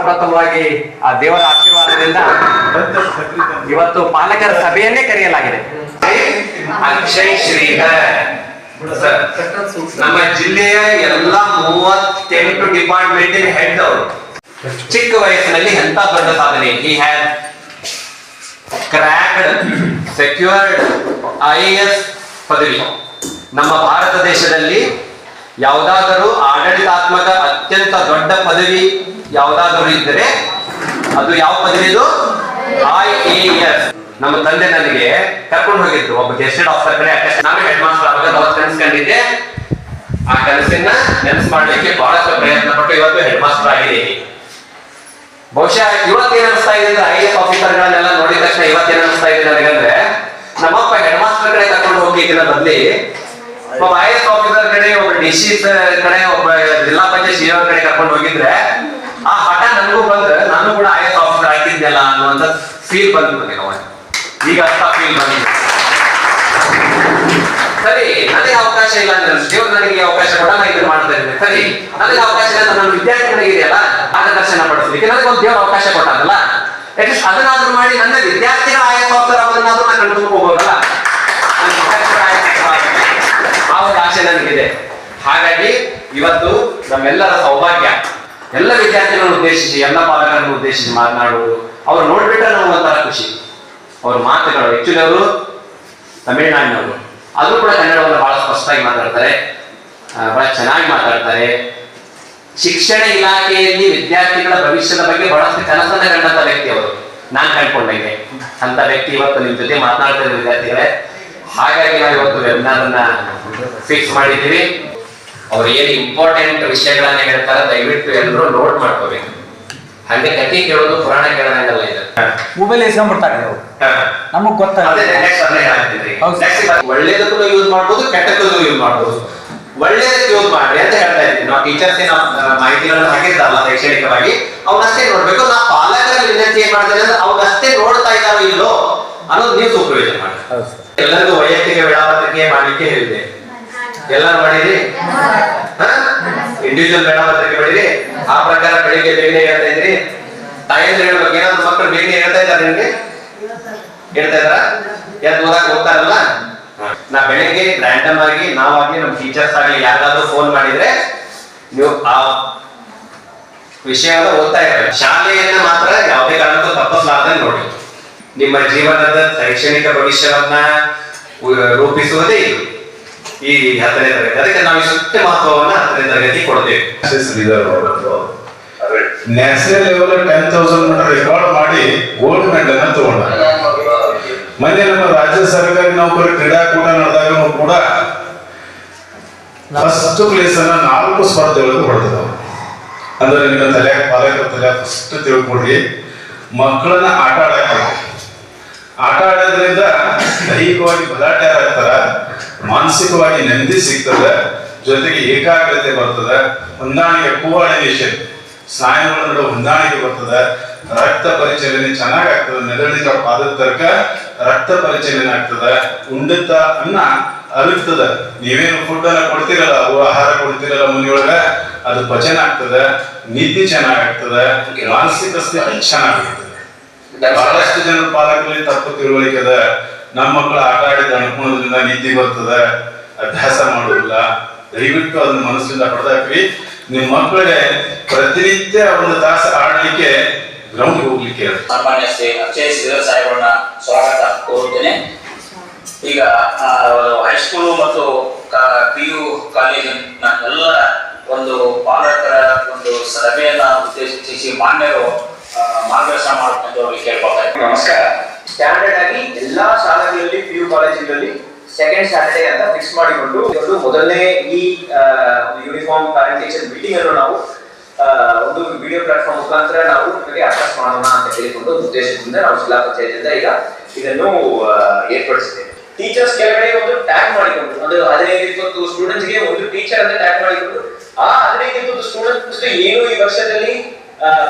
ಪ್ರಪ್ರಥಮವಾಗಿ ಆ ದೇವರ ಆಶೀರ್ವಾದದಿಂದ ಇವತ್ತು ಪಾಲಕರ ಸಭೆಯನ್ನೇ ಕರೆಯಲಾಗಿದೆ. ಅಕ್ಷಯ್ ಶ್ರೀಧರ್. ನಮ್ಮ ಜಿಲ್ಲೆಯ ಎಲ್ಲ ಮೂವತ್ತೆಂಟು ಡಿಪಾರ್ಟ್ಮೆಂಟ್ ಹೆಡ್ ಅವರು. ಚಿಕ್ಕ ವಯಸ್ಸಿನಲ್ಲಿ ಎಂತ ದೊಡ್ಡ ಸಾಧನೆ? ಈ had cracked secured I S ಪದವಿ. ನಮ್ಮ ಭಾರತ ದೇಶದಲ್ಲಿ ಯಾವುದಾದರೂ ಆಡಳಿತಾತ್ಮಕ ಅತ್ಯಂತ ದೊಡ್ಡ ಪದವಿ ಯಾವುದಾದರೂ ಇದ್ದರೆ ಅದು ಯಾವ ಪದವಿ ಇದು ಐ ಎ ಎಸ್ ನಮ್ಮ ತಂದೆ ನನಗೆ ಕರ್ಕೊಂಡು ಹೋಗಿದ್ರು. ಒಬ್ಬ ಗೆಸ್ಟೆಡ್ ಆಫೀಸರ್ ಕಡೆ. ನಾನು ಹೆಡ್ ಮಾಸ್ಟರ್ ಆವಾಗ ಅವತ್ತು ಕನಸ್ಕೊಂಡಿದ್ದೆ ಆ ಕನಸನ್ನ ನೆನಸು ಮಾಡಲಿಕ್ಕೆ ಬಹಳಷ್ಟು ಪ್ರಯತ್ನ ಪಟ್ಟು ಇವತ್ತು ಹೆಡ್ ಮಾಸ್ಟರ್ ಆಗಿದ್ದೀನಿ. ಬಹುಶಃ ಇವತ್ತೇನ್ ಅನಿಸ್ತಾ ಇದೆ ಐ ಎಸ್ ಆಫೀಸರ್ಗಳನ್ನೆಲ್ಲ ನೋಡಿದ ತಕ್ಷಣ ಇವತ್ತೇನು ಅನಿಸ್ತಾ ಇದೆ ನನಗಂದ್ರೆ, ನಮ್ಮಪ್ಪ ಹೆಡ್ ಮಾಸ್ಟರ್ ಕಡೆ ಕರ್ಕೊಂಡು ಹೋಗ್ಲಿಕ್ಕಿನ ಬದ್ಲಿ ಒಬ್ಬ ಐ ಆಫೀಸರ್ ಕಡೆ, ಒಬ್ಬ ಡಿ ಸಿ ಕಡೆ, ಒಬ್ಬ ಜಿಲ್ಲಾ ಪಂಚಾಯತ್ ಸಿಒ ಕಡೆ ಕರ್ಕೊಂಡು ಹೋಗಿದ್ರೆ, ಆ ಹಠ ನನಗೂ ಬಂದ್ರೆ ನಾನು ಕೂಡ ಎಸ್ ಆಫೀಸರ್ ಆಗಿದ್ನಲ್ಲ ಅನ್ನುವಂತ ಫೀಲ್ ಬಂತು ನನಗೆ ಈಗ ಅಷ್ಟ ಫೀಲ್ ಬಂದಿದೆ. ಸರಿ, ನನಗೆ ಅವಕಾಶ ಇಲ್ಲ ಅಂದ್ರೆ ದೇವ್ರು ನನಗೆ ಅವಕಾಶ ಕೊಟ್ಟ ನಾನು ಇದನ್ನ ಮಾಡ್ತಾ ಸರಿ, ನನಗೆ ಅವಕಾಶ ಇಲ್ಲ ನನ್ನ ವಿದ್ಯಾರ್ಥಿಗಳಿಗೆ ಇದೆಯಲ್ಲ, ಮಾರ್ಗದರ್ಶನ ಪಡಿಸ್ಲಿಕ್ಕೆ ಒಂದು ದೇವ್ರ ಅವಕಾಶ ಕೊಟ್ಟಾನಲ್ಲ. ಅಟ್ಲೀಸ್ಟ್ ಅದನ್ನಾದ್ರೂ ಮಾಡಿ ನನ್ನ ವಿದ್ಯಾರ್ಥಿಗಳ ಆಯಾ ಹೋಗ್ತಾರೆ ಅದನ್ನಾದ್ರೂ ನಾನು ಕಂಡುಕೊಂಡು ಹೋಗೋದಲ್ಲ ನನ್ನ ವಿದ್ಯಾರ್ಥಿಗಳ ಆಯಾ ಆ ಒಂದು ಆಸೆ ನನಗಿದೆ. ಹಾಗಾಗಿ ಇವತ್ತು ನಮ್ಮೆಲ್ಲರ ಸೌಭಾಗ್ಯ. ಎಲ್ಲ ವಿದ್ಯಾರ್ಥಿಗಳನ್ನು ಉದ್ದೇಶಿಸಿ, ಎಲ್ಲ ಪಾಲಕರನ್ನು ಉದ್ದೇಶಿಸಿ ಮಾತನಾಡುವುದು. ಅವ್ರು ನೋಡ್ಬಿಟ್ರೆ ನಮ್ಗೆ ಒಂಥರ ಖುಷಿ. ಅವ್ರ ಮಾತುಗಳು ಆಕ್ಚುಲಿ ಅವರು ತಮಿಳುನಾಡಿನವರು. ಅದು ಕೂಡ ಕನ್ನಡವನ್ನು ಬಹಳ ಸ್ಪಷ್ಟವಾಗಿ ಮಾತಾಡ್ತಾರೆ. ಬಹಳ ಚೆನ್ನಾಗಿ ಮಾತಾಡ್ತಾರೆ. ಶಿಕ್ಷಣ ಇಲಾಖೆಯಲ್ಲಿ ವಿದ್ಯಾರ್ಥಿಗಳ ಭವಿಷ್ಯದ ಬಗ್ಗೆ ಬಹಳಷ್ಟು ಕನಸನ್ನ ಕಂಡಂತ ವ್ಯಕ್ತಿ ಅವರು. ನಾನ್ ಕಂಡ್ಕೊಂಡಂಗೆ. ಅಂತ ವ್ಯಕ್ತಿ ಇವತ್ತು ನಿಮ್ ಜೊತೆ ಮಾತನಾಡ್ತಿರೋ ವಿದ್ಯಾರ್ಥಿಗಳೇ. ಹಾಗಾಗಿ ನಾವು ಇವತ್ತು ವೆಬಿನಾರ್ ಅನ್ನ ಫಿಕ್ಸ್ ಮಾಡಿದ್ದೀವಿ. ಅವ್ರು ಏನು ಇಂಪಾರ್ಟೆಂಟ್ ವಿಷಯಗಳನ್ನ ಹೇಳ್ತಾರೆ ದಯವಿಟ್ಟು ಎಲ್ಲರೂ ನೋಟ್ ಮಾಡ್ಕೋಬೇಕು. ಹಂಗೆ ಕಥೆ ಕೇಳೋದು ಪುರಾಣ ಕೇಳೋದಂಗಲ್ಲ ಇದೆ. ಮೊಬೈಲ್ ಇಸ್ಕೊಂಡ್ಬಿಡ್ತಾರೆ ನೀವು ನಮಗ್. ಹೌದು. ಒಳ್ಳೇದಕ್ಕೂ ಯೂಸ್ ಮಾಡ್ಬೋದು ಕೆಟ್ಟಕ್ಕೂ ಯೂಸ್ ಮಾಡ್ಬೋದು. ಒಳ್ಳೇದಕ್ಕೆ ಯೂಸ್ ಮಾಡ್ರಿ ಅಂತ ಹೇಳ್ತಾ ಇದ್ದೀನಿ. ನಾವು ಟೀಚರ್ಸ್ ಏನೋ ಮಾಹಿತಿಗಳನ್ನು ಮಾಹಿತಿಗಳನ್ನ ಹಾಕಿರ್ತಾರಲ್ಲ ಶೈಕ್ಷಣಿಕವಾಗಿ ಅವನಷ್ಟೇ ನೋಡ್ಬೇಕು. ನಾವು ಪಾಲಕರ ವಿನಂತಿ ಏನ್ ಮಾಡ್ತಾರೆ ಅಂದ್ರೆ ಅವನಷ್ಟೇ ನೋಡ್ತಾ ಇದ್ದಾರೋ ಇಲ್ಲೋ ಅನ್ನೋದು ನೀವು ಸೂಪರ್ವಿಷನ್ ಮಾಡಿ. ಎಲ್ಲರಿಗೂ ವೈಯಕ್ತಿಕ ವೇಳಾಪತ್ರಿಕೆ ಮಾಡಲಿಕ್ಕೆ ಹೇಳಿದೆ ಎಲ್ಲರೂ ಮಾಡಿರಿ? ಇಂಡಿವಿಜುವಲ್ ವೇಳಾಪತ್ರಿಕೆ ಮಾಡಿರಿ? ಆ ಪ್ರಕಾರ ಬೆಳಿಗ್ಗೆ ಬೇಗನೆ ಹೇಳ್ತಾ ಇದ್ರಿ? ತಾಯಂದ್ರೆ ಹೇಳ್ಬೇಕು. ಏನಾದ್ರು ಮಕ್ಕಳು ಬೇಗನೆ ಹೇಳ್ತಾ ಇದ್ದಾರೆ ನಿಮ್ಗೆ? ಹೇಳ್ತಾ ಇದ್ದಾರ? ಎದ್ದು ಓದಕ್ ಹೋಗ್ತಾರಲ್ಲ? ನಾ ಬೆಳಿಗ್ಗೆ ರ್ಯಾಂಡಮ್ ಆಗಿ ನಾವಾಗಿ ನಮ್ ಟೀಚರ್ಸ್ ಆಗಲಿ ಯಾರಾದ್ರೂ ಫೋನ್ ಮಾಡಿದ್ರೆ ನೀವು ಆ ವಿಷಯ ಓದ್ತಾ ಇದ್ದಾರೆ ಶಾಲೆಯನ್ನ ಮಾತ್ರ ಯಾವುದೇ ಕಾರಣಕ್ಕೂ ತಪ್ಪಿಸಲಾರ್ದಂಗೆ ನೋಡಿ. ನಿಮ್ಮ ಜೀವನದ ಶೈಕ್ಷಣಿಕ ಭವಿಷ್ಯವನ್ನ ರೂಪಿಸುವುದೇ ಇದು. ಈ ಹತ್ತನೇ ತರಗತಿ. ಅದಕ್ಕೆ ನಾವು ಇಷ್ಟು ಮಹತ್ವವನ್ನ ಹತ್ತನೇ ತರಗತಿ ಕೊಡ್ತೇವೆ. National level ten thousand record ಮಾಡಿ ಗೋಲ್ಡ್ ಮೆಡಲ್ ಅನ್ನ ತಗೊಂಡ. ಮೊನ್ನೆ ನಮ್ಮ ರಾಜ್ಯ ಸರ್ಕಾರಿ ನೌಕರ ಕ್ರೀಡಾಕೂಟ ನಡೆದಾಗ ಕೂಡ ಫಸ್ಟ್ ಪ್ಲೇಸ್ ಅನ್ನ ನಾಲ್ಕು ಸ್ಪರ್ಧೆಗಳನ್ನು ಹೊಡೆದ್ರು. ಅಂದ್ರೆ ನಿಮ್ಮ ತಲೆ ಪಾಲಕರ ತಲೆ ಫಸ್ಟ್ ತಿಳ್ಕೊಡ್ರಿ ಮಕ್ಕಳನ್ನ ಆಟ ಆಡಕ್ ಆಟ ಆಡೋದ್ರಿಂದ ದೈಹಿಕವಾಗಿ ಬಲಾಢ್ಯ ಆಗ್ತಾರ ಮಾನಸಿಕವಾಗಿ ನೆಮ್ಮದಿ ಸಿಗ್ತದ ಜೊತೆಗೆ ಏಕಾಗ್ರತೆ ಬರ್ತದ ಹೊಂದಾಣಿಕೆ ಕೋಆರ್ಡಿನೇಷನ್ ಸ್ನಾಯುಗಳ ನಡುವೆ ಹೊಂದಾಣಿಕೆ ಬರ್ತದ ರಕ್ತ ಪರಿಚಲನೆ ಚೆನ್ನಾಗಿ ಆಗ್ತದ ಮೆದುಳಿನ ಪಾದದ ತರ್ಕ ರಕ್ತ ಪರಿಚಲನೆ ಆಗ್ತದ ಉಂಡತ್ತ ಅನ್ನ ಅರಗ್ತದ ನೀವೇನು ಫುಡ್ ಅನ್ನ ಕೊಡ್ತಿರಲ್ಲ ಅವು ಆಹಾರ ಕೊಡ್ತಿರಲ್ಲ ಮನೆಯೊಳಗ ಅದು ಪಚನ ಆಗ್ತದ ನಿದ್ದೆ ಚೆನ್ನಾಗಾಗ್ತದ ಮಾನಸಿಕ ಸ್ಥಿತಿ ಚೆನ್ನಾಗಿರ್ತದೆ. ಬಹಳಷ್ಟು ಜನ ಪಾಲಕರಲ್ಲಿ ತಪ್ಪು ತಿಳುವಳಿಕೆ ಅದ ನಮ್ಮ ಮಕ್ಕಳು ಆಟ ಆಡಿದ ಅನುಕೂಲದಿಂದ ನೀತಿ ಬರ್ತದ. ಅಭ್ಯಾಸ ಮಾಡೋದಿಲ್ಲ. ದಯವಿಟ್ಟು ಅದನ್ನ ಮನಸ್ಸಿಂದ ಹೊಡೆದಾಕ್ರಿ. ನಿಮ್ ಮಕ್ಕಳಿಗೆ ಪ್ರತಿನಿತ್ಯ ಒಂದು ದಾಸ ಆಡಲಿಕ್ಕೆ ಗ್ರೌಂಡ್ ಹೋಗ್ಲಿಕ್ಕೆ ಸಾಮಾನ್ಯ ಶ್ರೀ ಅಕ್ಷಯ್ ಶ್ರೀಧರ್ ಸಾಹೇಬರನ್ನ ಸ್ವಾಗತ ಕೋರುತ್ತೇನೆ. ಈಗ ಹೈಸ್ಕೂಲು ಮತ್ತು ಪಿ ಯು ಕಾಲೇಜಿನ ಎಲ್ಲ ಒಂದು ಪಾಲಕರ ಒಂದು ಸಭೆಯನ್ನ ಉದ್ದೇಶಿಸಿ ಮಾನ್ಯರು ಮಾರ್ಗದರ್ಶನ ಅವರಿಗೆ ಕೇಳ್ಕೊಳ್ತಾ ಇದ್ದೀನಿ. ನಮಸ್ಕಾರ ಸ್ಟ್ಯಾಂಡರ್ಡ್ ಆಗಿ ಎಲ್ಲಾ ಶಾಲೆಗಳಲ್ಲಿ ಪಿ ಯು ಕಾಲೇಜುಗಳಲ್ಲಿ ಸೆಕೆಂಡ್ ಸ್ಯಾಟರ್ಡೇ ಅಂತ ಫಿಕ್ಸ್ ಮಾಡಿಕೊಂಡು ಇವತ್ತು ಮೊದಲನೇ ಈ ಯೂನಿಫಾರ್ಮ್ ಪ್ಯಾರೆಂಟೇಷನ್ ಮೀಟಿಂಗ್ ಅನ್ನು ನಾವು ಒಂದು ವಿಡಿಯೋ ಪ್ಲಾಟ್ಫಾರ್ಮ್ ಮುಖಾಂತರ ನಾವು ನಿಮಗೆ ಅಭ್ಯಾಸ ಮಾಡೋಣ ಅಂತ ಹೇಳಿಕೊಂಡು ಉದ್ದೇಶದಿಂದ ನಾವು ಜಿಲ್ಲಾ ಪಂಚಾಯತಿಯಿಂದ ಈಗ ಇದನ್ನು ಏರ್ಪಡಿಸಿದ್ದೇವೆ ಟೀಚರ್ಸ್ ಕೆಳಗಡೆ ಒಂದು ಟ್ಯಾಗ್ ಮಾಡಿಕೊಂಡು, ಒಂದು ಹದಿನೈದು, ಇಪ್ಪತ್ತು ಸ್ಟೂಡೆಂಟ್ಸ್ಗೆ ಒಂದು ಟೀಚರ್ ಅಂತ ಟ್ಯಾಗ್ ಮಾಡಿಕೊಂಡು, ಆ ಹದಿನೈದು, ಇಪ್ಪತ್ತು ಸ್ಟೂಡೆಂಟ್ಸ್ ಏನು ಈ ವರ್ಷದಲ್ಲಿ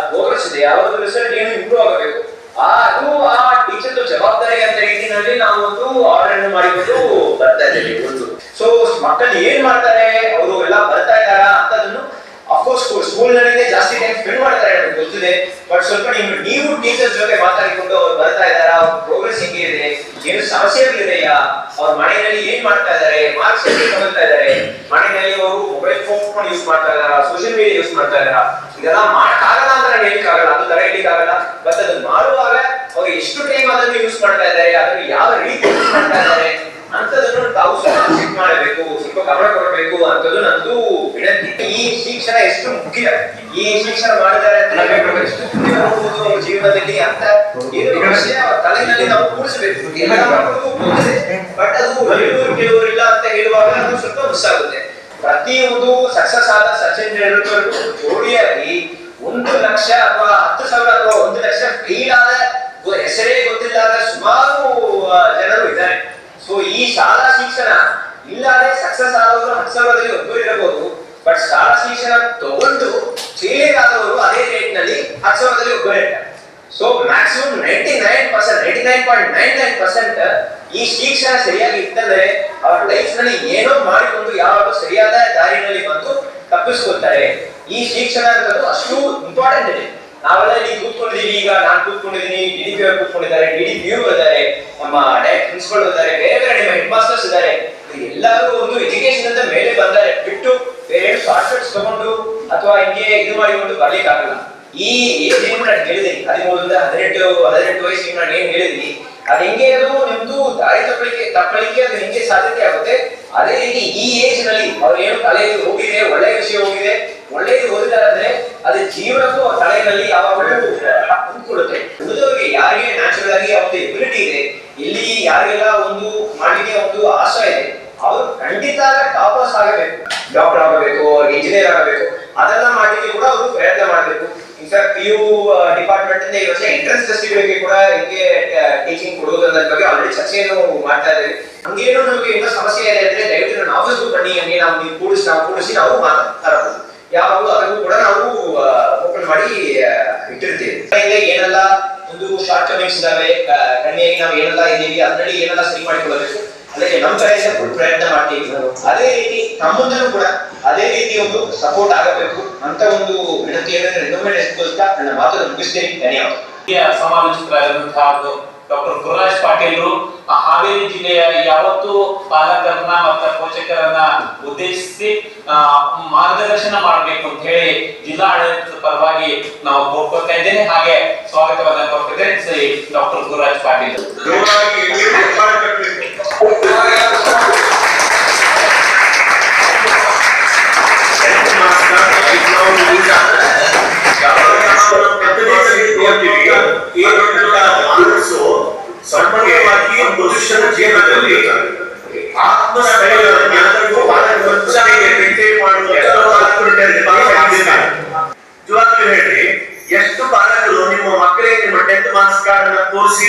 ಪ್ರೋಗ್ರೆಸ್ ಇದೆ ರಿಸಲ್ಟ್ ಏನು ಇಂಪ್ರೂವ್ ಆಗಬೇಕು. ಅದು ಆ ಟೀಚರ್ ಜವಾಬ್ದಾರಿ ಅಂತ ರೀತಿಯಲ್ಲಿ ನಾವು ಒಂದು ಆರ್ಡರ್ ಅನ್ನು ಮಾಡಿಕೊಂಡು ಬರ್ತಾ ಇದ್ದೀವಿ. ಒಂದು. ಸೊ ಮಕ್ಕಳು ಏನ್ ಮಾಡ್ತಾರೆ? ಅವರು ಎಲ್ಲ ಬರ್ತಾ ಇದ್ದಾರಾ ಅಂತದನ್ನು ಅಫ್ಕೋರ್ಸ್ ಸ್ಕೂಲ್ ನನಗೆ ಜಾಸ್ತಿ ಟೈಮ್ ಸ್ಪೆಂಡ್ ಮಾಡ್ತಾರೆ ಅಂತ ಗೊತ್ತಿದೆ ಬಟ್ ಸ್ವಲ್ಪ ನೀವು ನೀವು ಟೀಚರ್ಸ್ ಜೊತೆ ಮಾತಾಡಿಕೊಂಡು ಅವ್ರು ಬರ್ತಾ ಇದ್ದಾರಾ? ಅವ್ರ ಪ್ರೋಗ್ರೆಸ್ ಹೆಂಗೆ ಇದೆ? ಏನು ಸಮಸ್ಯೆಗಳಿದೆಯಾ ಅವ್ರ ಮನೆಯಲ್ಲಿ ಏನ್ ಮಾಡ್ತಾ ಇದಾರೆ ಮಾರ್ಕ್ಸ್ ಹೇಗೆ ತಗೊಳ್ತಾ ಇದಾರೆ ಮನೆಯಲ್ಲಿ ಅವರು ಮೊಬೈಲ್ ಫೋನ್ ಯೂಸ್ ಮಾಡ್ತಾ ಇದಾರಾ ಸೋಷಿಯಲ್ ಮೀಡಿಯಾ ಯೂಸ್ ಮಾಡ್ತಾ ಇದಾರಾ ಇದೆಲ್ಲ ಮಾಡಕ್ಕಾಗಲ್ಲ ಅಂತ ನಾನು ಹೇಳಿಕ್ಕಾಗಲ್ಲ. ಅದು ತರ ಹೇಳಿಕ್ಕಾಗಲ್ಲ ಬಟ್ ಅದನ್ನ ಮಾಡುವಾಗ ಅವ್ರು ಎಷ್ಟು ಟೈಮ್ ಅದನ್ನು ಯೂಸ್ ಮಾಡ್ತಾ ಇದ್ದಾರೆ? ಅದನ್ನು ಯಾವ ರೀತಿ ಯೂಸ್ ಮಾಡ್ತಾ ಇದ್ದಾರೆ? ಅಂತದನ್ನು ತಾವು ಸ್ವಲ್ಪ ಚೆಕ್ ಮಾಡಬೇಕು ಸ್ವಲ್ಪ ಗಮನ ಕೊಡಬೇಕು ಅಂತದ್ದು ನಂದು ವಿನಂತಿ. ಈ ಶಿಕ್ಷಣ ಎಷ್ಟು ಮುಖ್ಯ? ಈ ಶಿಕ್ಷಣ ಮಾಡಿದ್ದಾರೆ ಎಷ್ಟು ಮುಖ್ಯ ಅನ್ನೋದು ಅವ್ರ ಜೀವನದಲ್ಲಿ ಅಂತ ಏನು ವಿಷಯ ತಲೆಯಲ್ಲಿ ನಾವು ಕೂಡಿಸಬೇಕು ಬಟ್ ಅದು ಕೆಲವರು ಕೇಳುವರಿಲ್ಲ ಅಂತ ಹೇಳುವಾಗ ಅದು ಸ್ವಲ್ಪ ಮಿಸ್ ಆಗುತ್ತೆ. ಪ್ರತಿಯೊಂದು ಸಕ್ಸಸ್ ಆದ ಸಚಿನ್ ತೆಂಡೂಲ್ಕರ್ ಜೋಡಿಯಾಗಿ ಒಂದು ಲಕ್ಷ ಅಥವಾ ಹತ್ತು ಸಾವಿರ ಅಥವಾ ಒಂದು ಲಕ್ಷ ಫೇಲ್ ಸೊ ಈ ಶಾಲಾ ಶಿಕ್ಷಣ ಇಲ್ಲದೆ ಸಕ್ಸಸ್ ಆದವರು ಹತ್ತು ಸಾವಿರದಲ್ಲಿ ಒಬ್ಬರು ಇರಬಹುದು. ಬಟ್ ಶಾಲಾ ಶಿಕ್ಷಣ ತಗೊಂಡು ಫೇಲಿಯರ್ ಆದವರು ಅದೇ ರೇಟ್ನಲ್ಲಿ ಹತ್ತು ಸಾವಿರದಲ್ಲಿ ಒಬ್ಬರು ಇರ್ತಾರೆ. So maximum ninety nine percent ninety nine point nine nine percent ಈ ಶಿಕ್ಷಣ ಸರಿಯಾಗಿ ಇತ್ತಂದ್ರೆ ಅವ್ರ ಲೈಫ್ನಲ್ಲಿ ಏನೋ ಮಾಡಿಕೊಂಡು ಯಾವಾಗ ಸರಿಯಾದ ದಾರಿನಲ್ಲಿ ಬಂದು ತಪ್ಪಿಸ್ಕೊಳ್ತಾರೆ. ಈ ಶಿಕ್ಷಣ ಅನ್ನೋದು ಅಷ್ಟು ಇಂಪಾರ್ಟೆಂಟ್ ಇದೆ. ನಾವೆಲ್ಲ ಇಲ್ಲಿ ಕೂತ್ಕೊಂಡಿದೀವಿ, ಈಗ ನಾನು ಕೂತ್ಕೊಂಡಿದ್ದೀನಿ ಡಿ ಪಿ ಕೂತ್ಕೊಂಡಿದ್ದಾರೆ, ಡಿ ಡಿ ಇದ್ದಾರೆ, ನಮ್ಮ ಡೈರೆಕ್ಟ್ ಪ್ರಿನ್ಸಿಪಲ್ ಇದ್ದಾರೆ, ಬೇರೆ ಬೇರೆ ನಿಮ್ಮ ಹೆಡ್ ಮಾಸ್ಟರ್ಸ್ ಇದ್ದಾರೆ ಎಲ್ಲರೂ ಒಂದು ಎಜುಕೇಶನ್ ಅಂತ ಮೇಲೆ ಬಂದರೆ ಬಿಟ್ಟು ಬೇರೆ ಶಾರ್ಟ್ಕಟ್ಸ್ ತಗೊಂಡು ಅಥವಾ ಹಿಂಗೆ ಇದು ಮಾಡಿಕೊಂಡು ಬರ್ಲಿಕ್ಕಾಗಲ್ಲ. ಈ ಏಜ್ ಏನು ನಾನು ಹೇಳಿದ್ದೀನಿ ಹದಿಮೂರರಿಂದ ಹದಿನೆಂಟು ಹದಿನೆಂಟು ವಯಸ್ಸಿಗೆ ನಾನು ಏನ್ ಹೇಳಿದ್ದೀನಿ, ಅದು ಹೆಂಗೆ ಅದು ನಿಮ್ದು ದಾರಿ ತಪ್ಪಲಿಕ್ಕೆ ತಪ್ಪಲಿಕ್ಕೆ ಅದು ಹೆಂಗೆ ಸಾಧ್ಯತೆ ಆಗುತ್ತೆ, ಅದೇ ರೀತಿ ಈ ಏಜ್ನಲ್ಲಿ ಅವ್ರು ಏನು ಕಾಲೇಜ್ ಹೋಗಿದೆ ಒಳ್ಳೆ ವಿಷಯ ಹೋಗಿದೆ ಒಳ್ಳೆಯದು ಓದಿದ್ದಾರೆ ಅದು ಜೀವನಕ್ಕೂ ತಲೆಯಲ್ಲಿ ಯಾವಾಗಲೂ ಕೊಡುತ್ತೆ ಉಳಿದವರಿಗೆ ಯಾರಿಗೆ ನ್ಯಾಚುರಲ್ ಆಗಿ ಅವ್ರದ್ದು ಎಬಿಲಿಟಿ ಇದೆ, ಇಲ್ಲಿ ಯಾರಿಗೆಲ್ಲ ಒಂದು ಮಾಡಲಿಕ್ಕೆ ಒಂದು ಆಸೆ ಇದೆ, ಅವರು ಖಂಡಿತ ಟಾಪರ್ಸ್ ಆಗಬೇಕು. ಡಾಕ್ಟರ್ ಆಗಬೇಕು ಇಂಜಿನಿಯರ್ ಆಗಬೇಕು. ಅದೆಲ್ಲ ಮಾಡಲಿಕ್ಕೆ ಕೂಡ ಅವರು ಪ್ರಯತ್ನ ಮಾಡಬೇಕು. ಇನ್ಫ್ಯಾಕ್ಟ್ ಪಿ ಯು ಡಿಪಾರ್ಟ್ಮೆಂಟ್ ಇಂದ ಈ ವರ್ಷ ಎಂಟ್ರೆನ್ಸ್ ಟೆಸ್ಟ್ಗಳಿಗೆ ಕೂಡ ಹಿಂಗೆ ಟೀಚಿಂಗ್ ಕೊಡುವುದರ ಬಗ್ಗೆ ಆಲ್ರೆಡಿ ಚರ್ಚೆಯನ್ನು ಮಾಡ್ತಾ ಇದ್ದೇವೆ. ಹಂಗೇನು ನಮಗೆ ಇನ್ನೂ ಸಮಸ್ಯೆ ಇದೆ ಅಂದ್ರೆ ದಯವಿಟ್ಟು ನನ್ನ ಆಫೀಸ್ಗೂ ಬನ್ನಿ, ಹಂಗೆ ನಾವು ನೀವು ಕೂಡಿಸಿ, ನಾವು ಕೂಡಿಸಿ, ನಾವು ಮಾತಾಡಬಹುದು ಯಾವಾಗಲೂ ಅದನ್ನು ಕೂಡ ನಾವು ಓಪನ್ ಮಾಡಿ ಇಟ್ಟಿರ್ತೀವಿ ಏನೆಲ್ಲ ಒಂದು ಶಾರ್ಟ್ ಕಮಿಂಗ್ಸ್ ಇದಾವೆ ಕಣ್ಣಿಯಾಗಿ ನಾವು ಏನೆಲ್ಲ ಇದ್ದೀವಿ, ಅದರಲ್ಲಿ ಏನೆಲ್ಲ ಸರಿ ಮಾಡಿಕೊಳ್ಳಬೇಕು, ಅದಕ್ಕೆ ನಮ್ಮ ಕಡೆಯಿಂದ ಪ್ರಯತ್ನ ಮಾಡ್ತೀವಿ. ಅದೇ ರೀತಿ ನಮ್ಮೊಂದನ್ನು ಕೂಡ ಅದೇ ರೀತಿ ಒಂದು ಸಪೋರ್ಟ್ ಆಗಬೇಕು ಅಂತ ಒಂದು ವಿನಂತಿಯನ್ನು ಇನ್ನೊಮ್ಮೆ ನೆನೆಸ್ಕೊಳ್ತಾ ನನ್ನ ಮಾತನ್ನು ಮುಗಿಸ್ತೇನೆ. ಧನ್ಯವಾದ. ಸಮಾಲೋಚಕರಾಗಿರುವಂತಹ ಡಾಕ್ಟರ್ ಗುರುರಾಜ್ ಪಾಟೀಲ್ರು ಹಾವೇರಿ ಜಿಲ್ಲೆಯ ಯಾವತ್ತು ಪಾಲಕರನ್ನ ಮತ್ತು ಪೋಷಕರನ್ನ ಉದ್ದೇಶಿಸಿ ಮಾರ್ಗದರ್ಶನ ಮಾಡಬೇಕು ಅಂತ ಹೇಳಿ ಜಿಲ್ಲಾ ಆಡಳಿತದ ಪರವಾಗಿ ನಾವು ಕೋರ್ಕೊಳ್ತಾ ಇದ್ದೇನೆ. ಹಾಗೆ ಸ್ವಾಗತವನ್ನ ಕೋರ್ತಿದ್ದೇನೆ ಶ್ರೀ ಡಾಕ್ಟರ್ ಗುರುರಾಜ್ ಪಾಟೀಲ್. ಸಂಪೂರ್ಣವಾಗಿ ಮನುಷ್ಯನ ಜೀವನದಲ್ಲಿ ಆತ್ಮಸ್ಥೈರ್ಯವನ್ನು ನಿಜವಾಗ್ಲೂ ಹೇಳ್ರಿ, ಎಷ್ಟು ಪಾಲಕರು ನಿಮ್ಮ ಮಕ್ಕಳಿಗೆ ನಿಮ್ಮ ಟೆಂತ್ ಮಾರ್ಕ್ಸ್ ಕಾರ್ಡ್ ತೋರಿಸಿ?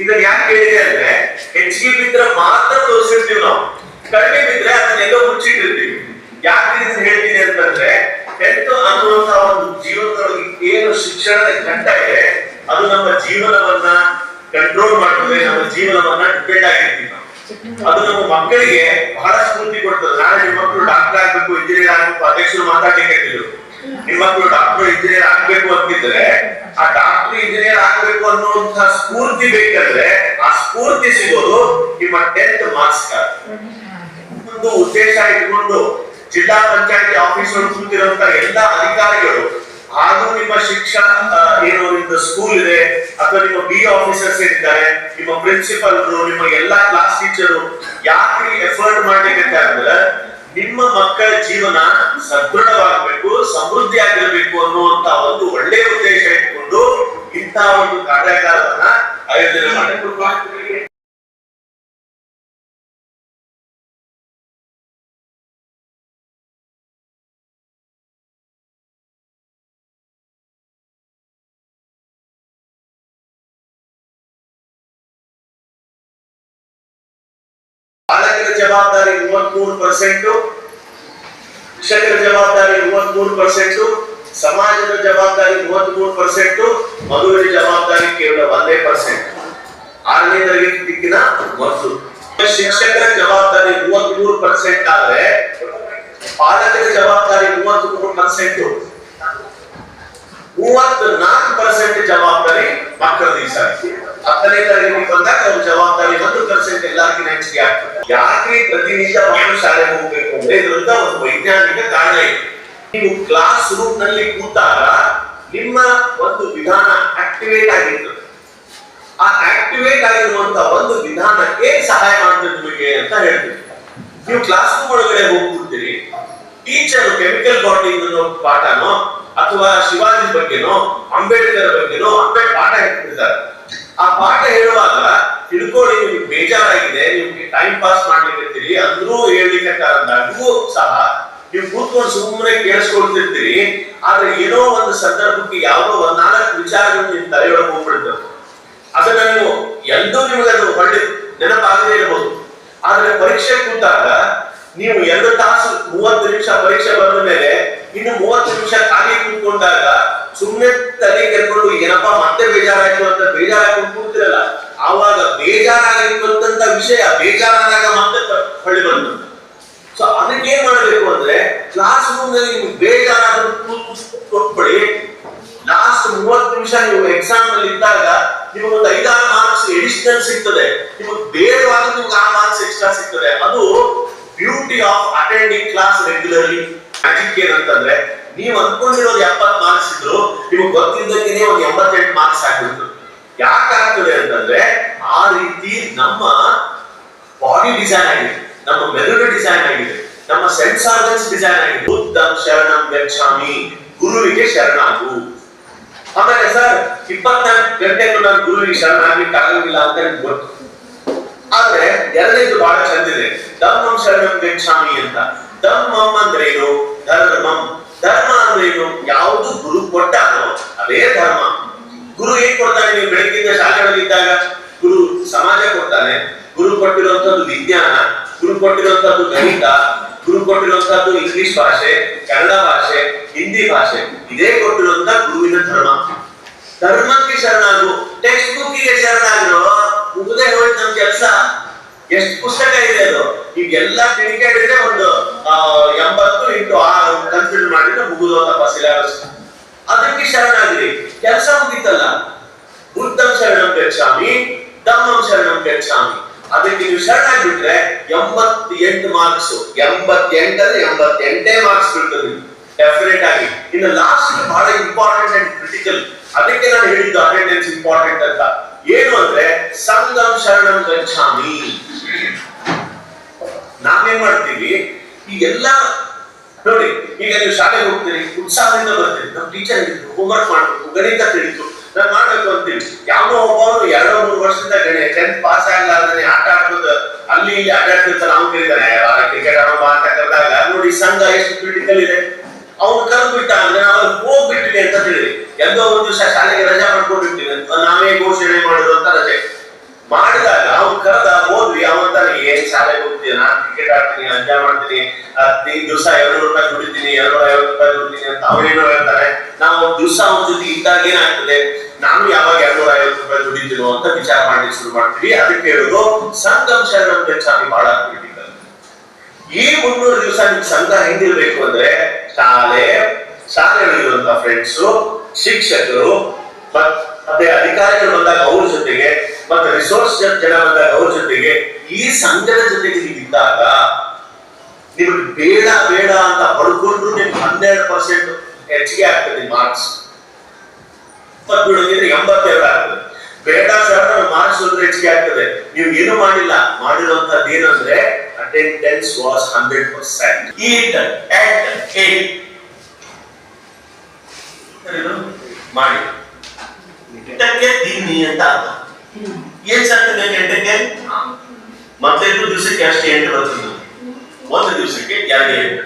ಇದನ್ನ ಯಾಕೆ ಹೇಳಿದೆ ಅಂದ್ರೆ, ಹೆಚ್ಚಿಗೆ ಬಿದ್ರೆ ಮಾತ್ರ ತೋರಿಸಿರ್ತೀವಿ ನಾವು. ಕಡಿಮೆ ಬಿದ್ರೆ ಅದನ್ನೆಲ್ಲೋ ಮುಚ್ಚಿಟ್ಟಿರ್ತೀವಿ. ಯಾಕೆ ಇದನ್ನ ಹೇಳ್ತೀನಿ ಅಂತಂದ್ರೆ ಟೆಂತ್ ಅನ್ನುವಂತ ಒಂದು ಜೀವನದೊಳಗೆ ಏನು ಶಿಕ್ಷಣದ ಘಟ್ಟ ಇದೆ, ಅದು ನಮ್ಮ ಜೀವನವನ್ನ ಕಂಟ್ರೋಲ್ ಮಾಡ್ತದೆ, ನಮ್ಮ ಜೀವನವನ್ನ ಡಿಪೆಂಡ್ ಆಗಿರ್ತೀವಿ ನಾವು. ಅದು ನಮ್ಮ ಮಕ್ಕಳಿಗೆ ಬಹಳ ಸ್ಫೂರ್ತಿ ಕೊಡ್ತದೆ. ನಾಳೆ ನಿಮ್ಮ ಮಕ್ಕಳು ಡಾಕ್ಟರ್ ಆಗ್ಬೇಕು ಇಂಜಿನಿಯರ್ ಆಗ್ಬೇಕು, ಅಧ್ಯಕ್ಷರು ಮಾತಾಡ್ಲಿಕ್ಕೆ ನಿಮ್ಮ ಮಕ್ಕಳು ಡಾಕ್ಟರ್ ಇಂಜಿನಿಯರ್ ಆಗ್ಬೇಕು ಅಂತಿದ್ರೆ, ಆ ಡಾಕ್ಟರ್ ಇಂಜಿನಿಯರ್ ಆಗ್ಬೇಕು ಅನ್ನುವಂತ ಸ್ಫೂರ್ತಿ ಬೇಕಂದ್ರೆ ಆ ಸ್ಫೂರ್ತಿ ಸಿಗೋದು ನಿಮ್ಮ ಟೆಂತ್ ಮಾರ್ಕ್ಸ್ ಕಾರ್ಡ್ ಒಂದು ಉದ್ದೇಶ ಇಟ್ಕೊಂಡು ಜಿಲ್ಲಾ ಪಂಚಾಯತಿ ಆಫೀಸ್ ಕೂತಿರುವಂತ ಎಲ್ಲಾ ಅಧಿಕಾರಿಗಳು ಹಾಗೂ ನಿಮ್ಮ ಶಿಕ್ಷಣ ಏನು ನಿಮ್ದು ಸ್ಕೂಲ್ ಇದೆ, ಅಥವಾ ನಿಮ್ಮ ಬಿ ಆಫೀಸರ್ಸ್ ಏನಿದ್ದಾರೆ, ನಿಮ್ಮ ಪ್ರಿನ್ಸಿಪಲ್ ನಿಮ್ಮ ಎಲ್ಲಾ ಕ್ಲಾಸ್ ಟೀಚರು ಯಾಕೆ ಎಫರ್ಟ್ ಮಾಡ್ಲಿಕ್ಕೆ ಅಂದ್ರೆ ನಿಮ್ಮ ಮಕ್ಕಳ ಜೀವನ ಸದೃಢವಾಗಬೇಕು ಸಮೃದ್ಧಿಯಾಗಿರ್ಬೇಕು ಅನ್ನುವಂತ ಒಂದು ಒಳ್ಳೆ ಉದ್ದೇಶ ಇಟ್ಕೊಂಡು ಇಂತಹ ಒಂದು ಕಾರ್ಯಾಗಾರವನ್ನ ಆಯೋಜನೆ ಮಾಡಿದ್ರು ಪಾಲಕರ ಜವಾಬ್ದಾರಿ ಮೂವತ್ಮೂರು ಪರ್ಸೆಂಟ್ ಶಿಕ್ಷಕರ ಜವಾಬ್ದಾರಿ ಮೂವತ್ಮೂರು ಪರ್ಸೆಂಟ್, ಸಮಾಜದ ಜವಾಬ್ದಾರಿ ಮೂವತ್ಮೂರು ಪರ್ಸೆಂಟ್ ಮಗುವಿನ ಜವಾಬ್ದಾರಿ ಕೇವಲ ಒಂದೇ ಪರ್ಸೆಂಟ್. ಆರನೇ ತರಗತಿ ದಿಕ್ಕಿನ ಮಸು ಶಿಕ್ಷಕರ ಜವಾಬ್ದಾರಿ ಮೂವತ್ಮೂರು ಪರ್ಸೆಂಟ್ ಆದ್ರೆ ಪಾಲಕರ ಜವಾಬ್ದಾರಿ ಮೂವತ್ಮೂರು ಪರ್ಸೆಂಟ್. ಜವಾಬ್ದಾರಿ ಮಕ್ಕಳ ದಿವಸ ಹತ್ತನೇ ತರಗತಿ ಬಂದಾಗ ಅವ್ರ ಜವಾಬ್ದಾರಿ ಒಂದು ಪರ್ಸೆಂಟ್ ಎಲ್ಲರಿಗೂ ಹೆಚ್ಚಿಗೆ ಆಗ್ತದೆ. ಯಾಕೆ ಪ್ರತಿನಿತ್ಯ ಮಕ್ಕಳು ಶಾಲೆಗೆ ಹೋಗ್ಬೇಕು ಅಂದ್ರೆ ಇದರಿಂದ ಒಂದು ವೈಜ್ಞಾನಿಕ ಕಾರಣ ಇದೆ. ನೀವು ಕ್ಲಾಸ್ ರೂಮ್ನಲ್ಲಿ ಕೂತಾಗ ನಿಮ್ಮ ಒಂದು ವಿಧಾನ ಆಕ್ಟಿವೇಟ್ ಆಗಿರ್ತದೆ. ಆ ಆಕ್ಟಿವೇಟ್ ಆಗಿರುವಂತ ಒಂದು ವಿಧಾನಕ್ಕೆ ಸಹಾಯ ಮಾಡ್ತದೆ ನಿಮಗೆ ಅಂತ ಹೇಳ್ತೀವಿ ನೀವು ಕ್ಲಾಸ್ ರೂಮ್ ಒಳಗಡೆ ಹೋಗ್ಬಿಡ್ತೀರಿ. ಟೀಚರ್ ಕೆಮಿಕಲ್ ಬಾಂಡಿಂಗ್ ಅನ್ನೋ ಪಾಠನೋ ಅಥವಾ ಶಿವಾಜಿ ಬಗ್ಗೆನೋ, ಅಂಬೇಡ್ಕರ್ ಬಗ್ಗೆನೋ ಅಂಬೇಡ್ ಪಾಠ ಹೇಳ್ತಿರ್ತಾರೆ ಆ ಪಾಠ ಹೇಳುವಾಗ ತಿಳ್ಕೊಳ್ಳಿ, ನಿಮ್ಗೆ ಬೇಜಾರಾಗಿದೆ, ನಿಮ್ಗೆ ಟೈಮ್ ಪಾಸ್ ಮಾಡ್ಲಿಕ್ಕೆ ಅಂದ್ರೂ ಹೇಳಲಿಕ್ಕೆ ಕಾರಣದಾಗೂ ಸಹ ನೀವು ಕೂತ್ಕೊಂಡು ಸುಮ್ಮನೆ ಕೇಳಿಸ್ಕೊಳ್ತಿರ್ತೀರಿ, ಆದ್ರೆ ಏನೋ ಒಂದು ಸಂದರ್ಭಕ್ಕೆ ಯಾವುದೋ ಒಂದ್ ನಾಲ್ಕು ವಿಚಾರಗಳು ನಿಮ್ ತಲೆಯೊಳಗೆ ಹೋಗ್ಬಿಡ್ತದೆ ಅದನ್ನ ನೀವು ಎಂದೂ ನಿಮಗೆ ಅದು ಒಳ್ಳೆ ನೆನಪಾಗದೇ ಇರಬಹುದು ಆದ್ರೆ ಪರೀಕ್ಷೆ ಕೂತಾಗ ನೀವು ಎರಡು ತಾಸು ಮೂವತ್ತು ನಿಮಿಷ ಪರೀಕ್ಷೆ ಬಂದ ಮೇಲೆ ಇನ್ನು ಮೂವತ್ತು ನಿಮಿಷ ಖಾಲಿ ಕೂತ್ಕೊಂಡಾಗ ಸುಮ್ಮನೆ ತಲೆ ಕೆರ್ಕೊಂಡು ಏನಪ್ಪ ಮತ್ತೆ ಬೇಜಾರಾಯ್ತು ಅಂತ ಬೇಜಾರಾಗಿ ಕೂತಿರಲ್ಲ, ಆವಾಗ ಬೇಜಾರಾಗಿರುವಂತ ವಿಷಯ, ಬೇಜಾರಾದಾಗ ಮತ್ತೆ ಹೊಳ್ಳಿ ಬಂತು. ಸೊ ಅದಕ್ಕೆ ಏನ್ ಮಾಡಬೇಕು ಅಂದ್ರೆ ಕ್ಲಾಸ್ ರೂಮ್ನಲ್ಲಿ ನಿಮ್ಗೆ ಬೇಜಾರಾದ ಕೊಟ್ಬಿಡಿ ಲಾಸ್ಟ್ ಮೂವತ್ತು ನಿಮಿಷ ನೀವು ಎಕ್ಸಾಮ್ನಲ್ಲಿ ಇದ್ದಾಗ ನಿಮಗೆ ಒಂದು ಐದಾರು ಮಾರ್ಕ್ಸ್ ಎಡಿಷನಲ್ ಸಿಗ್ತದೆ. ನಿಮಗೆ ಬೇಡವಾದ ನಿಮ್ಗೆ ಆ ಮಾರ್ಕ್ಸ್ ಎಕ್ಸ್ಟ್ರಾ ಸಿಗ್ತದೆ. ಅದು beauty of attending class regularly magic ಏನಂತಂದ್ರೆ ನೀವು ಅನ್ಕೊಂಡಿರೋದು ಎಪ್ಪತ್ ಮಾರ್ಕ್ಸ್ ಇದ್ರು, ನಿಮಗೆ ಗೊತ್ತಿದ್ದಕ್ಕೇನೆ ಒಂದು ಎಂಬತ್ತೆಂಟು ಮಾರ್ಕ್ಸ್ ಆಗಿತ್ತು ಯಾಕಾಗ್ತದೆ ಅಂತಂದ್ರೆ, ಆ ರೀತಿ ನಮ್ಮ ಬಾಡಿ ಡಿಸೈನ್ ಆಗಿದೆ, ನಮ್ಮ ಮೆದುಳು ಡಿಸೈನ್ ಆಗಿದೆ, ನಮ್ಮ ಸೆನ್ಸ್ ಆರ್ಗನ್ಸ್ ಡಿಸೈನ್ ಆಗಿದೆ. ಬುದ್ಧಂ ಶರಣಂ ಗಚ್ಚಾಮಿ ಗುರುವಿಗೆ ಶರಣಾಗು. ಆಮೇಲೆ ಸರ್ ಇಪ್ಪತ್ನಾಲ್ಕು ಗಂಟೆಗೂ ನಾನು ಗುರುವಿಗೆ ಶರಣಾಗ್ಲಿಕ್ಕೆ ಆಗಂಗಿಲ್ಲ ಅಂತ ನನಗೆ ಗೊತ್ತು. ಆದ್ರೆ ಎರಡನೇದು ಬಹಳ ಚಂದಿದೆ ಧರ್ಮಂ ಶರಣಂ ಗಚ್ಚಾಮಿ ಅಂತ. ಧರ್ಮಂ ಅಂದ್ರೆ ಏನು ಧರ್ಮಂ. ಧರ್ಮ ಅಂದ್ರೆ ಏನು? ಯಾವುದು ಗುರು ಕೊಟ್ಟಾನೋ ಅದೇ ಧರ್ಮ. ಗುರು ಏನ್ ಕೊಡ್ತಾನೆ ನೀವು ಬೆಳಗ್ಗಿಂದ ಶಾಲೆಗಳಲ್ಲಿ ಇದ್ದಾಗ? ಗುರು ಸಮಾಜ ಕೊಡ್ತಾನೆ. ಗುರು ಕೊಟ್ಟಿರುವಂತದ್ದು ವಿಜ್ಞಾನ. ಗುರು ಕೊಟ್ಟಿರುವಂತದ್ದು ಗಣಿತ. ಗುರು ಕೊಟ್ಟಿರುವಂತದ್ದು ಇಂಗ್ಲಿಷ್ ಭಾಷೆ, ಕನ್ನಡ ಭಾಷೆ, ಹಿಂದಿ ಭಾಷೆ. ಇದೇ ಕೊಟ್ಟಿರುವಂತ ಗುರುವಿನ ಧರ್ಮ. ಧರ್ಮಕ್ಕೆ ಶರಣಾಗು. ಟೆಕ್ಸ್ಟ್ ಬುಕ್ಕಿಗೆ ಶರಣಾಗಿರೋ, ಮುಗ್ದೇ ಹೋಯ್ತು ನಮ್ ಕೆಲಸ ಎಷ್ಟು ಪುಸ್ತಕ ಇದೆ ಅದು? ಈಗ ಎಲ್ಲಾ ಒಂದು ಎಂಬತ್ತು ಇಂಟು ಆರು ಕನ್ಸಿಡರ್ ಮಾಡಿದ್ರೆ ಮುಗಿದೋತಪ್ಪ ಸಿಲೆಬಸ್ ಅದಕ್ಕೆ ಶರಣಾಗಿರಿ. ಕೆಲಸ ಮುಗಿತಲ್ಲ. ಬುದ್ಧಂ ಶರಣಂ ಗಚ್ಚಾಮಿ ಧಮ್ಮಂ ಶರಣಂ ಗಚ್ಚಾಮಿ ಅದಕ್ಕೆ ನೀವು ಶರಣಾಗ್ಬಿಟ್ರೆ ಎಂಬತ್ತೆಂಟು ಮಾರ್ಕ್ಸ್ ಎಂಬತ್ತೆಂಟಲ್ಲಿ ಎಂಬತ್ತೆಂಟೇ ಮಾರ್ಕ್ಸ್ ಬೀಳ್ತದೆ ಡೆಫಿನೆಟ್ ಆಗಿ. ಇನ್ನು ಲಾಸ್ಟ್ ಬಹಳ ಇಂಪಾರ್ಟೆಂಟ್ ಅಂಡ್ ಕ್ರಿಟಿಕಲ್ ಅದಕ್ಕೆ ನಾನು ಹೇಳಿದ್ದು ಅಟೆಂಡೆನ್ಸ್ ಇಂಪಾರ್ಟೆಂಟ್ ಅಂತ. ಏನು ಅಂದ್ರೆ, ಸಂಗಂ ಶರಣಂ ಗಚ್ಚಾಮಿ ನಾವೇನ್ ಮಾಡ್ತೀವಿ? ಈ ಎಲ್ಲ, ನೋಡಿ, ಈಗ ನೀವು ಶಾಲೆಗೆ ಹೋಗ್ತೀರಿ, ಉತ್ಸಾಹದಿಂದ ಬರ್ತೀರಿ. ನಮ್ಮ ಟೀಚರ್ ಹೇಳಿದ್ರು ಹೋಮ್ವರ್ಕ್ ಮಾಡ್ಬೇಕು, ಗಣಿತ ತಿಳಿತು, ನಾನು ಮಾಡ್ಬೇಕು ಅಂತೀವಿ. ಯಾವನೋ ಒಬ್ಬನು ಎರಡೋ, ಮೂರು ವರ್ಷದಿಂದ ಗಣಿ ಟೆಂತ್ ಪಾಸ್ ಆಗ್ಲಾರ್ದೇ ಆಟ ಆಡ್ಬೋದು ಅಲ್ಲಿ ಇಲ್ಲಿ ಅಡ್ಡಾಡ್ತಿರ್ತಾನೆ ಅವ್ನು ಕೇಳಿದಾನೆ ಕ್ರಿಕೆಟ್ ಆಡೋ ಅಂತ ಕರೆದಾಗ, ನೋಡಿ, ಸಂಘ ಎಷ್ಟು ಕ್ರಿಟಿಕಲ್ ಇದೆ. ಅವ್ನು ಕರೆದು ಬಿಟ್ಟ ಅಂದ್ರೆ ನಾನು ಹೋಗ್ಬಿಟ್ಟಿನಿ ಅಂತ ಹೇಳಿ ಎಂದೋ ಒಂದು ದಿವಸ ಶಾಲೆಗೆ ರಜಾ ಮಾಡ್ಕೊಂಡಿರ್ತೀವಿ ಅಂತ. ನಾವೇ ಘೋಷಣೆ ಮಾಡೋದು ಅಂತ ರಜೆ. ಮಾಡಿದಾಗ ಅವ್ನು ಕರೆದ, ಹೋದ್ವಿ. ಅವನಿಗೆ ಏನ್ ಶಾಲೆಗೆ ಹೋಗ್ತೀನಿ ನಾನ್ ಕ್ರಿಕೆಟ್ ಆಡ್ತೀನಿ ಅಂಜಾ ಮಾಡ್ತೀನಿ. ಹದಿನೈದು ದಿವಸ ಎರಡು ರೂಪಾಯಿ ದುಡಿತೀನಿ, ಎರಡು ಐವತ್ತು ರೂಪಾಯಿ ದುಡಿತೀನಿ ಅಂತ ಅವನೇನೋ ಹೇಳ್ತಾರೆ. ನಾವು ಒಂದ್ ದಿವಸ ಅವನ ಜೊತೆ ಇದ್ದಾಗ ಏನಾಗ್ತದೆ? ನಾನು ಯಾವಾಗ ಎರಡ್ನೂರ ಐವತ್ತು ರೂಪಾಯಿ ದುಡಿತೀನೋ ಅಂತ ವಿಚಾರ ಮಾಡಿ ಶುರು ಮಾಡ್ತೀವಿ. ಅದಕ್ಕೆ ಹೇಳೋದು ಗಚ್ಚಾಮಿ ಬಹಳ ಕ್ರಿಟಿಕಲ್ ಈ ಮುನ್ನೂರು ದಿವಸ ನಿಮ್ಗೆ ಸಂಘ ಹೆಂಗಿರ್ಬೇಕು ಅಂದ್ರೆ ಶಾಲೆ ಶಾಲೆಗಳಿರುವಂತ ಫ್ರೆಂಡ್ಸ್ ಶಿಕ್ಷಕರು, ಮತ್- ಮತ್ತೆ ಅಧಿಕಾರಿಗಳು ಬಂದಾಗ ಅವ್ರ ಜೊತೆಗೆ, ಮತ್ತೆ ರಿಸೋರ್ಸ್ ಜನ ಬಂದಾಗ ಅವ್ರ ಜೊತೆಗೆ, ಈ ಸಂಘದ ಜೊತೆಗೆ ನೀವಿದ್ದಾಗ ನಿಮ್ಗೆ ಬೇಡ ಬೇಡ ಅಂತ ಪಡ್ಕೊಂಡ್ರು ನಿಮ್ಗೆ ಹನ್ನೆರಡು ಪರ್ಸೆಂಟ್ ಹೆಚ್ಚಿಗೆ ಆಗ್ತದೆ ಮಾರ್ಕ್ಸ್ ಇಪ್ಪತ್ತು ಬೀಳೋದಿದ್ರೆ ಎಂಬತ್ತೆರಡು ಆಗ್ತದೆ. ಬೇಡ ಸರ್ ಮಾರ್ಕ್ಸ್ ಹೆಚ್ಚಿಗೆ ಆಗ್ತದೆ. ನೀವು ಏನು ಮಾಡಿಲ್ಲ. ಮಾಡಿರುವಂತದ್ದು ಏನಂದ್ರೆ was hundred percent eat at eight ಮಾಡಿ ಎಂಟಕ್ಕೆ ತಿನ್ನಿ ಅಂತ ಅರ್ಥ. ಏನ್ ಸಾಕ್ತದೆ ಎಂಟಕ್ಕೆ? ಮೊದಲೈದು ದಿವಸಕ್ಕೆ ಅಷ್ಟೇ ಎಂಟು ಬರ್ತದೆ ಒಂದು ದಿವಸಕ್ಕೆ ಎರಡು ಎಂಟು.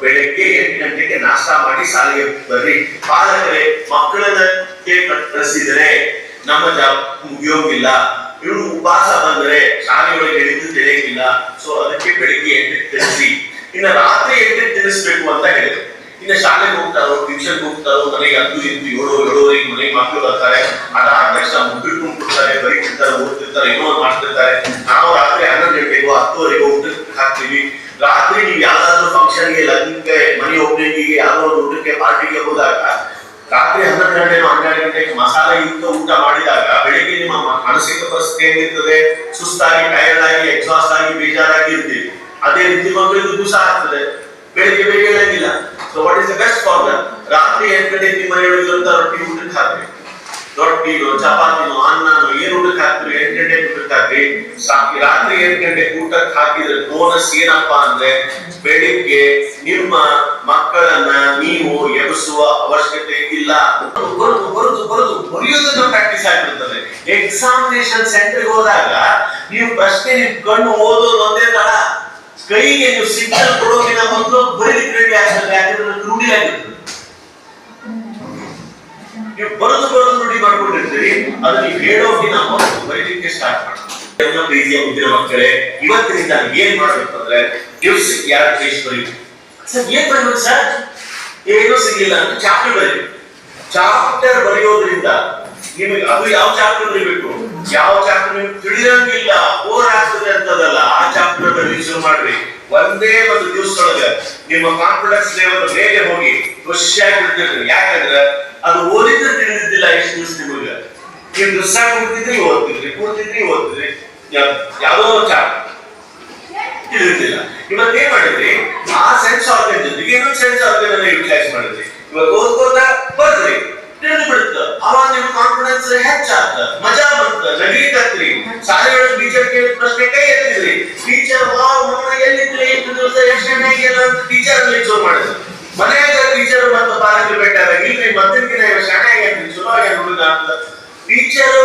ಬೆಳಗ್ಗೆ ಎಂಟು ಗಂಟೆಗೆ ನಾಷ್ಟ ಮಾಡಿ ಶಾಲೆಗೆ ಬರ್ರಿ. ಪಾಲಕರೇ, ಮಕ್ಕಳನ್ನ ಕಳಿಸಿದ್ರೆ ನಮ್ಮ ಜಾಬ್ ಮುಗಿಯೋಗಿಲ್ಲ. ಇವರು ಉಪವಾಸ ಬಂದ್ರೆ ಶಾಲೆಗಳಿಗೆ ಹೇಳಿದ್ದು ತಿಳಿಯಂಗಿಲ್ಲ ಸೊ ಅದಕ್ಕೆ ಬೆಳಿಗ್ಗೆ ಎದ್ದು ತಿಳಿಸಿ ಇನ್ನು ರಾತ್ರಿ ಎದ್ದು ತಿಳಿಸ್ಬೇಕು ಅಂತ ಹೇಳಿದ್ರು. ಇನ್ನ ಶಾಲೆಗೆ ಹೋಗ್ತಾರೋ ಟ್ಯೂಷನ್ ಹೋಗ್ತಾರೋ, ಮನೆಗೆ ಅದು ಇದು ಏಳು, ಏಳುವರೆಗೆ ಮನೆಗೆ ಮಕ್ಕಳು ಬರ್ತಾರೆ. ಅದಾದ ತಕ್ಷಣ ಮುಗ್ಗಿಟ್ಟು ಬರೀ ಬರೀತಿರ್ತಾರೆ ಓದ್ತಿರ್ತಾರೆ, ಏನೋ ಮಾಡ್ತಿರ್ತಾರೆ. ನಾವು ರಾತ್ರಿ ಹನ್ನೊಂದು ಗಂಟೆಗೂ ಹತ್ತುವರೆಗೆ ಊಟಕ್ಕೆ ಹಾಕ್ತೀವಿ. ರಾತ್ರಿ ನೀವು ಯಾವ್ದಾದ್ರು ಫಂಕ್ಷನ್ಗೆ ಲಗ್ನಕ್ಕೆ, ಮನೆ ಓಪನಿಂಗಿಗೆ ಯಾವ್ದೋ ಒಂದು ಊಟಕ್ಕೆ ಪಾರ್ಟಿಗೆ ಹೋದಾಗ ಇತ್ತು ಹನ್ನೆರಡು ಗಂಟೆಗೆ ಮಸಾಲೆ ಊಟ ಮಾಡಿದಾಗ ಬೆಳಿಗ್ಗೆ ನಿಮ್ಮ ಮಾನಸಿಕ ಪರಿಸ್ಥಿತಿ ಏನಿರ್ತದೆ? ಸುಸ್ತಾಗಿ ಟಯರ್ಡ್ ಆಗಿ ಎಕ್ಸಾಸ್ಟ್ ಆಗಿ, ಬೇಜಾರಾಗಿ ಇರ್ತೀವಿ. ಅದೇ ರೀತಿ ಮಕ್ಕಳಿಗೆ ದಿವಸ ಆಗ್ತದೆ. ಬೆಳಿಗ್ಗೆ ಬೇಗ ಹೇಳಂಗಿಲ್ಲ so what is the best former ರಾತ್ರಿ ಎಂಟು ಗಂಟೆಗೆ ನಿಮ್ಮ ಹೇಳುವಂತ ರೊಟ್ಟಿ ಊಟಕ್ಕೆ ಹಾಕ್ಬೇಕು. ರೊಟ್ಟಿನೋ ಚಪಾತಿನೋ ಅನ್ನನೋ ಏನು ಊಟಕ್ಕೆ ಹಾಕ್ತೀರಿ? ಎಂಟು ಗಂಟೆಗೆ ಊಟಕ್ಕೆ ಹಾಕ್ರಿ ರಾತ್ರಿ ಎಂಟು ಗಂಟೆಗೆ ಊಟಕ್ಕೆ ಹಾಕಿದ್ರೆ ಬೋನಸ್ ಏನಪ್ಪಾ ಅಂದ್ರೆ ಬೆಳಿಗ್ಗೆ ನಿಮ್ಮ ಮಕ್ಕಳನ್ನ ನೀವು ಎಬ್ಬಿಸುವ ಅವಶ್ಯಕತೆ ಇಲ್ಲ. ಬರೆದು ಬರೆದು ಬರೆದು ಬರೆಯೋದನ್ನ ಪ್ರಾಕ್ಟೀಸ್ ಆಗಿರ್ತದೆ ಎಕ್ಸಾಮಿನೇಷನ್ ಸೆಂಟರ್ಗೆ ಹೋದಾಗ ನೀವು ಪ್ರಶ್ನೆ ನಿಮ್ ಕಣ್ಣು ಓದೋದು ಒಂದೇ ತರ ಕೈಗೆ ನೀವು ಸಿಗ್ನಲ್ ಕೊಡೋದಿನ ಮೊದಲು ಬರೀಲಿಕ್ಕೆ ರೆಡಿ ಆಗ್ತದೆ, ಯಾಕಂದ್ರೆ ರೂಢಿ ಆಗಿರ್ತದೆ ನೀವು ಬರೆದು ಬರೆದು ರೂಢಿ ಮಾಡ್ಕೊಂಡಿರ್ತೀರಿ, ಅದು ನೀವು ಹೇಳೋ ದಿನ ಬರೀಲಿಕ್ಕೆ ಸ್ಟಾರ್ಟ್ ಮಾಡಿ ಎಲ್ಲ ಪ್ರೀತಿಯ ಮುಂದಿನ ಮಕ್ಕಳೇ, ಇವತ್ತಿನಿಂದ ಏನ್ ಮಾಡ್ಬೇಕು ಅಂದ್ರೆ ದಿವ್ಸ ಯಾರು ಟೇಸ್ಟ್ ಬರೀಬೇಕು? ಸರ್, ಏನ್ ಬರೀಬೇಕು ಸರ್? ಏನೂ ಸಿಗ್ಲಿಲ್ಲ ಅಂದ್ರೆ ಚಾಪ್ಟರ್ ಬರೀ ಚಾಪ್ಟರ್ ಬರೆಯೋದ್ರಿಂದ ನಿಮಗೆ ಅದು ಯಾವ ಚಾಪ್ಟರ್ ಬರೀಬೇಕು? ಯಾವ ಚಾಪ್ಟರ್ ನಿಮ್ಗೆ ತಿಳಿದಂಗಿಲ್ಲ ಓರ್ ಆಗ್ತದೆ ಅಂತದಲ್ಲ, ಆ ಚಾಪ್ಟರ್ ಬರೀ ಶುರು ಮಾಡ್ರಿ. ಒಂದೇ ಒಂದು ದಿವಸದೊಳಗೆ ನಿಮ್ಮ ಕಾನ್ಫಿಡೆನ್ಸ್ ಲೆವೆಲ್ ಮೇಲೆ ಹೋಗಿ ಖುಷಿಯಾಗಿ ಬಿಡ್ತಿರ್ತೀರಿ ಯಾಕಂದ್ರೆ ಅದು ಓದಿದ್ರೆ ತಿಳಿದಿದ್ದಿಲ್ಲ ಎಷ್ಟು ದಿವಸ ನಿಮಗೆ ನೀವು ದಿವಸ ಕೂಡ್ತಿದ್ರಿ ಓದ್ತಿದ್ರಿ ಕೂಡ್ತಿದ್ರಿ ಓದ್ತಿದ್ರಿ. ಯಾವ್ದೋ ಚಾರ್ ತಿಳಿದಿಲ್ಲ ಇವತ್ತು ಏನ್ ಮಾಡಿದ್ರಿ? ಆ ಸೆನ್ಸ್ ಆರ್ಗನ್ ಜೊತೆಗೆ ಇನ್ನೊಂದು ಸೆನ್ಸ್ ಆರ್ಗನ್ ಅನ್ನ ಯುಟಿಲೈಸ್ ಮಾಡಿದ್ರಿ. ಇವತ್ತು ಓದ್ಕೋತಾ ಬರ್ರಿ ತಿಳಿದು ಬಿಡುತ್ತ. ಅವಾಗ ನಿಮ್ ಕಾನ್ಫಿಡೆನ್ಸ್ ಹೆಚ್ಚಾಗ್ತ. ಮಜಾ ಬರುತ್ತ. ನಗೀತತ್ರಿ ಶಾಲೆ ಒಳಗೆ ಟೀಚರ್ ಕೇಳಿದ ಪ್ರಶ್ನೆ ಕೈ ಎತ್ತಿದ್ರಿ ಟೀಚರ್ ವಾವ್ ನೋಡ ಎಲ್ಲಿದ್ರಿ? ಎಷ್ಟು ದಿವಸ ಎಷ್ಟು ಅಂತ ಟೀಚರ್ ಅಲ್ಲಿ ಜೋರ್ ಮಾಡಿದ್ರು. ಪಾಲಕರು ಭೇಟಿಯಾದಾಗ ಬಂದಿದ್ದಿನ ಮತ್ತಿನ ಶಾಣೆ ಆಗೈತ್ರಿ ಚಲೋ ಆಗ್ಯಾನ ಹುಡುಗ ಅಂತ. ಟೀಚರ್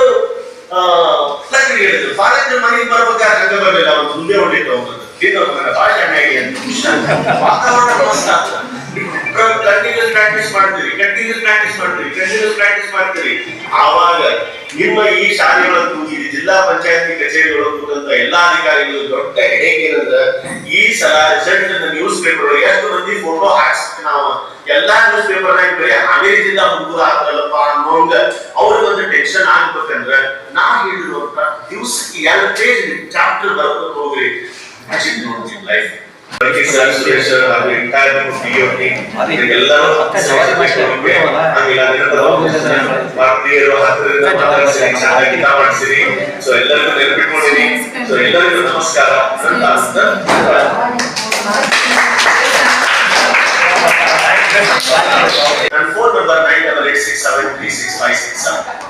ಹೇಳಿದ್ರು ಪಾಲಕರು ಮನೆಗೆ ಬರ್ಬೇಕಾದ್ರೆ ಹಂಗ ಬರಲಿಲ್ಲ ಅವ್ನು ಮುಂದೆ ಹೊಡಿತು ಅವನು ಭಾಳ ಚೆನ್ನಾಗಿ ಅಂತ. ವಾತಾವರಣ ಮಸ್ತ್ ಆಗ್ತದೆ. ಕಂಟಿನ್ಯೂಸ್ ಪ್ರಾಕ್ಟೀಸ್ ಮಾಡ್ತೀರಿ ಕಂಟಿನ್ಯೂಸ್ ಪ್ರಾಕ್ಟೀಸ್ ಮಾಡ್ತೀರಿ ಕಂಟಿನ್ಯೂಸ್ ಪ್ರಾಕ್ಟೀಸ್ ಮಾಡ್ತೀರಿ. ಆವಾಗ ನಿಮ್ಮ ಈ ಶಾಲೆಗಳಂತೂ ಈ ಜಿಲ್ಲಾ ಪಂಚಾಯತಿ ಕಚೇರಿಗಳು ಕೂತಂತ ಎಲ್ಲಾ ಅಧಿಕಾರಿಗಳು ದೊಡ್ಡ ಹೆಡೇಕ್ ಈ ಸಲ ರಿಸಲ್ಟ್ ನ್ಯೂಸ್ ಪೇಪರ್ ಎಷ್ಟು ಮಂದಿ ಫೋಟೋ ಹಾಕ್ಸ್ತೀವಿ ನಾವು. ಎಲ್ಲಾ ನ್ಯೂಸ್ ಪೇಪರ್ ನಾಗ ಬರೀ ಹಾವೇರಿ ಜಿಲ್ಲಾ ಹುಡುಗರು ಆಗ್ತಲ್ಲಪ್ಪ ಅನ್ನೋಂಗ ಅವ್ರಿಗೊಂದು ಟೆನ್ಷನ್ ಆಗ್ಬೇಕಂದ್ರ ನಾ ಹೇಳಿರುವಂತ ದಿವ್ಸಕ್ಕೆ ಎರಡು ಪೇಜ್ ಚಾಪ್ಟರ್ ಬರ್ಕೊಂಡು ಹೋಗ್ರಿ. ನೋಡ್ತೀನಿ ಲೈಫ್ ಭಾರತೀಯರು ಮಾಡಿಸಿರಿ ಸೊ ಎಲ್ಲರಿಗೂ ಸೊ ಎಲ್ಲರಿಗೂ ನಮಸ್ಕಾರ. And phone number 988673656.